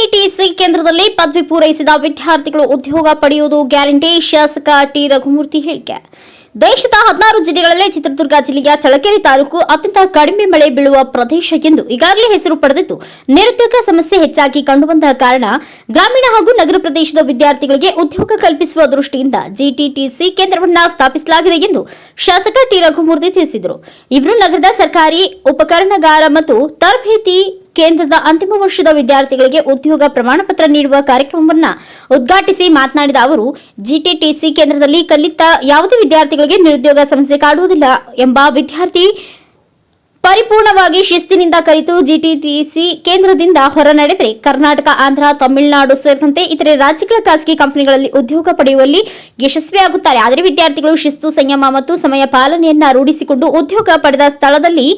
GTTC ಕೇಂದ್ರದಲ್ಲಿ ಪದವಿ ಪೂರೈಸಿದ ವಿದ್ಯಾರ್ಥಿಗಳು ಉದ್ಯೋಗ ಪಡೆಯುವುದು ಗ್ಯಾರಂಟಿ, ಶಾಸಕ ಟಿ. ರಘುಮೂರ್ತಿ ಹೇಳಿಕೆ. ದೇಶದ ಹದಿನಾರು ಜಿಲ್ಲೆಗಳಲ್ಲಿ ಚಿತ್ರದುರ್ಗ ಜಿಲ್ಲೆಯ ಚಳಕೆರೆ ತಾಲೂಕು ಅತ್ಯಂತ ಕಡಿಮೆ ಮಳೆ ಬೀಳುವ ಪ್ರದೇಶ ಎಂದು ಈಗಾಗಲೇ ಹೆಸರು ಪಡೆದಿದ್ದು, ನಿರುದ್ಯೋಗ ಸಮಸ್ಯೆ ಹೆಚ್ಚಾಗಿ ಕಂಡುಬಂದ ಕಾರಣ ಗ್ರಾಮೀಣ ಹಾಗೂ ನಗರ ಪ್ರದೇಶದ ವಿದ್ಯಾರ್ಥಿಗಳಿಗೆ ಉದ್ಯೋಗ ಕಲ್ಪಿಸುವ ದೃಷ್ಟಿಯಿಂದ ಜಿಟಿಟಿಸಿ ಕೇಂದ್ರವನ್ನ ಸ್ಥಾಪಿಸಲಾಗಿದೆ ಎಂದು ಶಾಸಕ ಟಿ. ರಘುಮೂರ್ತಿ ತಿಳಿಸಿದರು. ಇವರು ನಗರದ ಸರ್ಕಾರಿ ಉಪಕರಣಗಾರ ಮತ್ತು ತರಬೇತಿ ಕೇಂದ್ರದ ಅಂತಿಮ ವರ್ಷದ ವಿದ್ಯಾರ್ಥಿಗಳಿಗೆ ಉದ್ಯೋಗ ಪ್ರಮಾಣ ಪತ್ರ ನೀಡುವ ಕಾರ್ಯಕ್ರಮವನ್ನು ಉದ್ಘಾಟಿಸಿ ಮಾತನಾಡಿದ ಅವರು, ಜಿಟಿಟಿಸಿ ಕೇಂದ್ರದಲ್ಲಿ ಕಲಿತ ಯಾವುದೇ ವಿದ್ಯಾರ್ಥಿಗಳಿಗೆ ನಿರುದ್ಯೋಗ ಸಮಸ್ಯೆ ಕಾಡುವುದಿಲ್ಲ ಎಂಬ ವಿದ್ಯಾರ್ಥಿ ಪರಿಪೂರ್ಣವಾಗಿ ಶಿಸ್ತಿನಿಂದ ಕಲಿತು ಜಿಟಿಟಿಸಿ ಕೇಂದ್ರದಿಂದ ಹೊರ ನಡೆದರೆ ಕರ್ನಾಟಕ, ಆಂಧ್ರ, ತಮಿಳುನಾಡು ಸೇರಿದಂತೆ ಇತರೆ ರಾಜ್ಯಗಳ ಖಾಸಗಿ ಕಂಪನಿಗಳಲ್ಲಿ ಉದ್ಯೋಗ ಪಡೆಯುವಲ್ಲಿ ಯಶಸ್ವಿಯಾಗುತ್ತಾರೆ. ಆದರೆ ವಿದ್ಯಾರ್ಥಿಗಳು ಶಿಸ್ತು, ಸಂಯಮ ಮತ್ತು ಸಮಯ ಪಾಲನೆಯನ್ನ ರೂಢಿಸಿಕೊಂಡು ಉದ್ಯೋಗ ಪಡೆದ ಸ್ಥಳದಲ್ಲಿ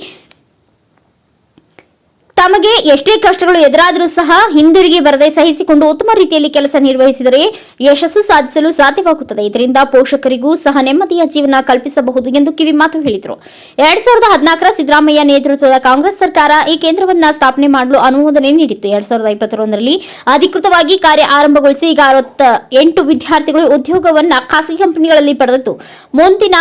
ತಮಗೆ ಎಷ್ಟೇ ಕಷ್ಟಗಳು ಎದುರಾದರೂ ಸಹ ಹಿಂದಿರುಗಿ ಬರದೆ ಸಹಿಸಿಕೊಂಡು ಉತ್ತಮ ರೀತಿಯಲ್ಲಿ ಕೆಲಸ ನಿರ್ವಹಿಸಿದರೆ ಯಶಸ್ಸು ಸಾಧಿಸಲು ಸಾಧ್ಯವಾಗುತ್ತದೆ. ಇದರಿಂದ ಪೋಷಕರಿಗೂ ಸಹ ನೆಮ್ಮದಿಯ ಜೀವನ ಕಲ್ಪಿಸಬಹುದು ಎಂದು ಕಿವಿ ಮಾತು ಹೇಳಿದರು. ಎರಡ್ ಸಾವಿರದ ಹದಿನಾಲ್ಕರ ಸಿದ್ದರಾಮಯ್ಯ ನೇತೃತ್ವದ ಕಾಂಗ್ರೆಸ್ ಸರ್ಕಾರ ಈ ಕೇಂದ್ರವನ್ನ ಸ್ಥಾಪನೆ ಮಾಡಲು ಅನುಮೋದನೆ ನೀಡಿತ್ತು. ಎರಡ್ ಸಾವಿರದ ಇಪ್ಪತ್ತೊಂದರಲ್ಲಿ ಅಧಿಕೃತವಾಗಿ ಕಾರ್ಯ ಆರಂಭಗೊಳಿಸಿ ಈಗ ಅರವತ್ತ ಎಂಟು ವಿದ್ಯಾರ್ಥಿಗಳು ಉದ್ಯೋಗವನ್ನ ಖಾಸಗಿ ಕಂಪನಿಗಳಲ್ಲಿ ಪಡೆದಿತ್ತು ಮುಂದಿನ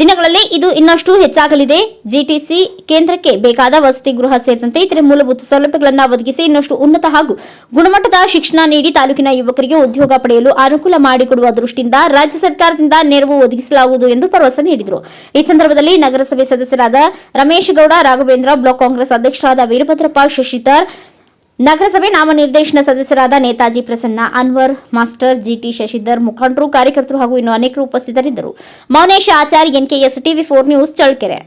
ದಿನಗಳಲ್ಲಿ ಇದು ಇನ್ನಷ್ಟು ಹೆಚ್ಚಾಗಲಿದೆ. ಜಿಟಿಸಿ ಕೇಂದ್ರಕ್ಕೆ ಬೇಕಾದ ವಸತಿ ಗೃಹ ಸೇರಿದಂತೆ ಇತರೆ ಮೂಲಭೂತ ಸೌಲಭ್ಯಗಳನ್ನು ಒದಗಿಸಿ ಇನ್ನಷ್ಟು ಉನ್ನತ ಹಾಗೂ ಗುಣಮಟ್ಟದ ಶಿಕ್ಷಣ ನೀಡಿ ತಾಲೂಕಿನ ಯುವಕರಿಗೆ ಉದ್ಯೋಗ ಪಡೆಯಲು ಅನುಕೂಲ ಮಾಡಿಕೊಡುವ ದೃಷ್ಟಿಯಿಂದ ರಾಜ್ಯ ಸರ್ಕಾರದಿಂದ ನೆರವು ಒದಗಿಸಲಾಗುವುದು ಎಂದು ಭರವಸೆ ನೀಡಿದರು. ಈ ಸಂದರ್ಭದಲ್ಲಿ ನಗರಸಭೆ ಸದಸ್ಯರಾದ ರಮೇಶ್ ಗೌಡ, ರಾಘವೇಂದ್ರ, ಬ್ಲಾಕ್ ಕಾಂಗ್ರೆಸ್ ಅಧ್ಯಕ್ಷರಾದ ವೀರಭದ್ರಪ್ಪ, ಶಶಿಧರ್ ನಗರಸಭೆ ನಾಮನಿರ್ದೇಶನ ಸದಸ್ಯರಾದ Netaji Prasanna, Anwar, master G T Shashidhar, ಮುಖಂಡರು, ಕಾರ್ಯಕರ್ತರು ಹಾಗೂ ಇನ್ನು ಅನೇಕರು ಉಪಸ್ಥಿತರಿದ್ದರು. Mounesh Achar, N K S, TV four news, Challakere.